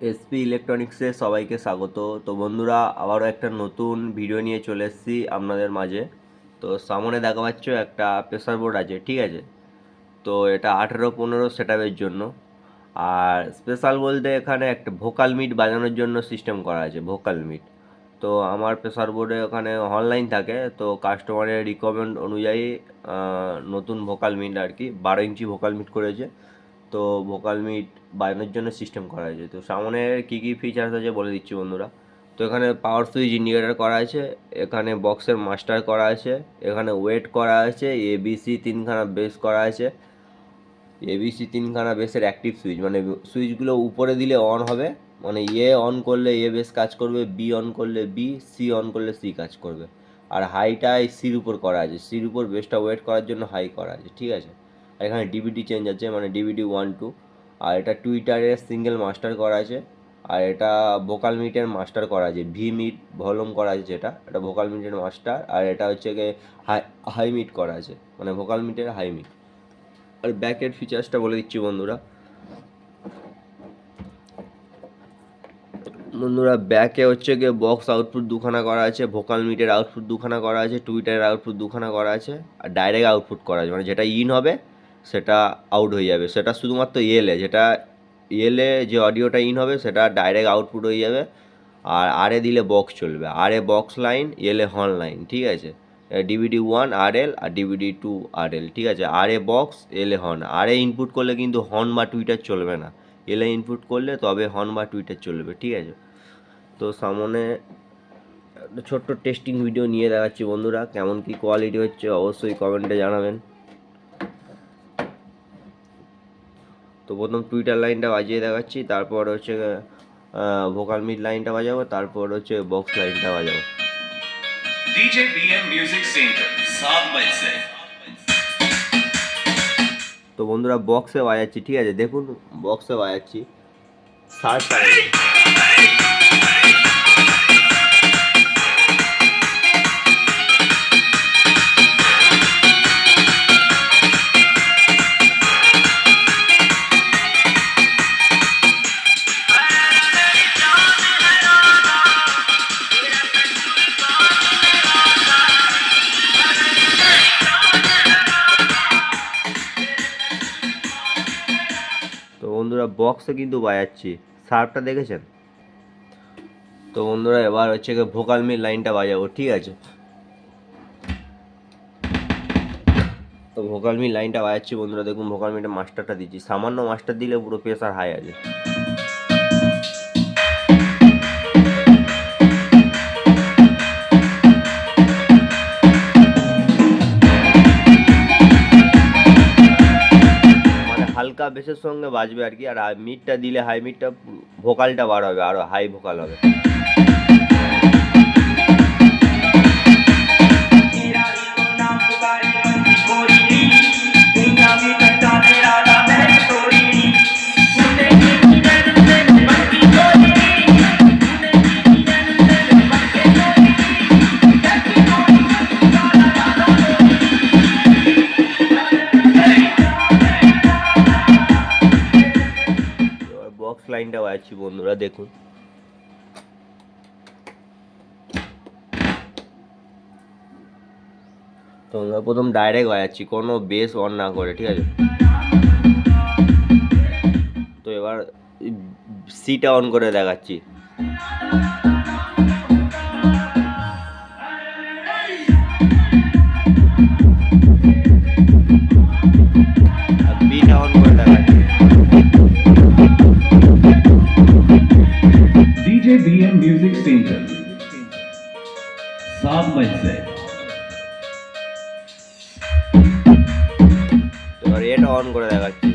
SP ইলেকট্রনিক্সে সবাইকে স্বাগত। তো বন্ধুরা, আবারও একটা নতুন ভিডিও নিয়ে চলে এসেছি আপনাদের মাঝে। তো সামনে দেখা পাচ্ছ একটা প্রেসার বোর্ড আছে, ঠিক আছে? তো এটা আঠেরো পনেরো সেটআপের জন্য। আর স্পেশাল বলতে এখানে একটা ভোকাল মিট বাজানোর জন্য সিস্টেম করা আছে ভোকাল মিট তো আমার প্রেসার বোর্ডে ওখানে অনলাইন থাকে, তো কাস্টমারের রিকমেন্ড অনুযায়ী নতুন ভোকাল মিট আর কি, বারো ইঞ্চি ভোকাল মিট করেছে। তো ভোকাল মিট বাজানোর জন্য সিস্টেম করা হয়েছে। তো সামনে কী কী ফিচার্স আছে বলে দিচ্ছি বন্ধুরা। তো এখানে পাওয়ার সুইচ ইন্ডিকেটার করা আছে, এখানে বক্সের মাস্টার করা আছে, এখানে ওয়েট করা আছে এবিসি তিনখানা বেস করা আছে। এবিসি তিনখানা বেসের অ্যাক্টিভ সুইচ মানে সুইচগুলো উপরে দিলে অন হবে মানে এ অন করলে এ বেস কাজ করবে বি অন করলে বি সি অন করলে সি কাজ করবে। আর হাইটা এই সির উপর করা আছে সির উপর বেসটা ওয়েট করার জন্য হাই করা আছে, ঠিক আছে? এখানে ডিবিটি চেঞ্জ আছে মানে ডিবিটি ওয়ান টু আর এটা টুইটারের সিঙ্গেল মাস্টার করা আছে, আর এটা ভোকাল মিটের মাস্টার করা আছে ভি মিট ভলিউম করা আছে যেটা, এটা ভোকাল মিটের মাস্টার আর এটা হচ্ছে গিয়ে হাই হাই মিট করা আছে মানে ভোকাল মিটের হাই মিট আর ব্যাকের ফিচার্সটা বলে দিচ্ছি বন্ধুরা। বন্ধুরা ব্যাকে হচ্ছে গিয়ে বক্স আউটপুট দুখানা করা আছে ভোকাল মিটের আউটপুট দুখানা করা আছে টুইটারের আউটপুট দুখানা করা আছে, আর ডাইরেক্ট আউটপুট করা আছে মানে যেটা ইন হবে সেটা আউট হয়ে যাবে। সেটা শুধুমাত্র ইয়েলে যেটা ইয়েলে যে অডিওটা ইন হবে, সেটা ডাইরেক্ট আউটপুট হয়ে যাবে। আর আরে দিলে বক্স চলবে। আরে বক্স লাইন এলে হর্ন লাইন ঠিক আছে? ডিভিডি ওয়ান আর এল আর ডিভিডি টু আর এল ঠিক আছে? আর এ বক্স এলে হর্ন আর এ ইনপুট করলে কিন্তু হর্ন বা টুইটার চলবে না। এলে ইনপুট করলে তবে হর্ন বা টুইটার চলবে, ঠিক আছে? তো সামনে ছোট্ট টেস্টিং ভিডিও নিয়ে দেখাচ্ছি বন্ধুরা। কেমন কি কোয়ালিটি হচ্ছে অবশ্যই কমেন্টে জানাবেন। তো প্রথম টুইটার লাইনটা বাজিয়ে দেখাচ্ছি তারপর হচ্ছে ভোকাল মিড লাইনটা বাজাবো তারপর হচ্ছে বক্স লাইনটা বাজাবো তো বন্ধুরা বক্সে বাজাচ্ছি ঠিক আছে দেখুন বক্সে বাজাচ্ছি সার্চ বন্ধুরা বক্সে কিন্তু বাজাচ্ছি। সার্ভটা দেখেছেন? তো বন্ধুরা, এবার হচ্ছে গিয়ে ভোকাল মিল লাইনটা বাজাবো, ঠিক আছে? তো ভোকাল মিল লাইনটা বাজাচ্ছি বন্ধুরা, দেখুন ভোকাল মিলটা মাস্টারটা দিচ্ছি। সামান্য মাস্টার দিলে পুরো প্রেসার হাই আছে। হালকা বেসের সঙ্গে বাজবে আর কি, আর মিটটা দিলে হাই মিটটা ভোকালটা বার হবে, আরও হাই ভোকাল হবে। লাইনটা বাজাচ্ছি বন্ধুরা, দেখুন। তো প্রথম ডাইরেক্ট বাজাচ্ছি, কোনো বেস অন না করে, ঠিক আছে? তো এবার সিটা অন করে দেখাচ্ছি। BM Music Center, सात बज से এবার এটা অন করে দেখাচ্ছি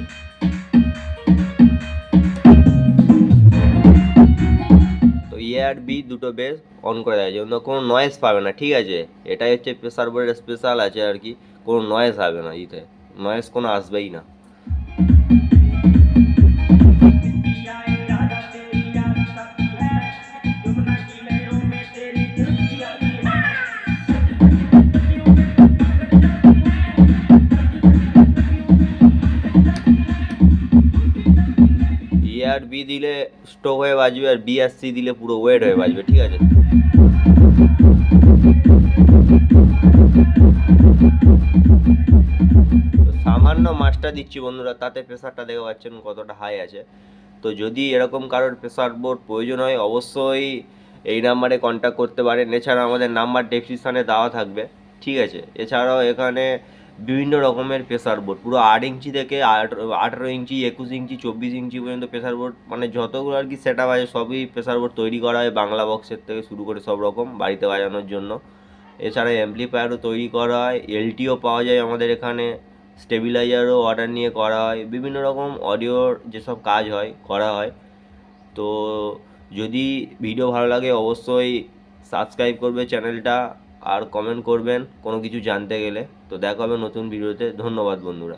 তো এ আর বি দুটো বেস অন করে দেখাচ্ছি অন্য কোনো নয়েজ পাবে না ঠিক আছে এটাই হচ্ছে প্রেসার বোর্ডের স্পেশাল আছে আর কি কোনো নয়েজ হবে না ইতে নয়েজ কোনো আসবেই না বি দিলে স্ট্রোক হয়ে বাজবে আর বি আর সি দিলে পুরো ওয়েট হয়ে বাজবে, ঠিক আছে? সামান্য মাছটা দিচ্ছি বন্ধুরা, তাতে প্রেশারটা দেখতে পাচ্ছেন কতটা হাই আছে। তো যদি এরকম কারোর প্রেসার বোর্ড প্রয়োজন হয়, অবশ্যই এই নাম্বারে কন্ট্যাক্ট করতে পারেন। এছাড়া আমাদের নাম্বার ডেসক্রিপশানে দেওয়া থাকবে, ঠিক আছে? এছাড়াও এখানে বিভিন্ন রকমের প্রেসার বোর্ড পুরো আট ইঞ্চি থেকে আঠেরো ইঞ্চি, একুশ ইঞ্চি, চব্বিশ ইঞ্চি পর্যন্ত প্রেসার বোর্ড মানে যতগুলো আর কি সেট আপ আছে, সবই প্রেসার বোর্ড তৈরি করা হয় বাংলা বক্সের থেকে শুরু করে সব রকম বাড়িতে বাজানোর জন্য। এছাড়া অ্যাম্পলিফায়ারও তৈরি করা হয় এলটিও পাওয়া যায় আমাদের এখানে স্টেবিলাইজারও অর্ডার নিয়ে করা হয়, বিভিন্ন রকম অডিওর যেসব কাজ হয়, করা হয়। তো যদি ভিডিও ভালো লাগে অবশ্যই সাবস্ক্রাইব করবে চ্যানেলটা আর কমেন্ট করবেন কোনো কিছু জানতে গেলে। তো দেখা হবে নতুন ভিডিওতে ধন্যবাদ বন্ধুরা।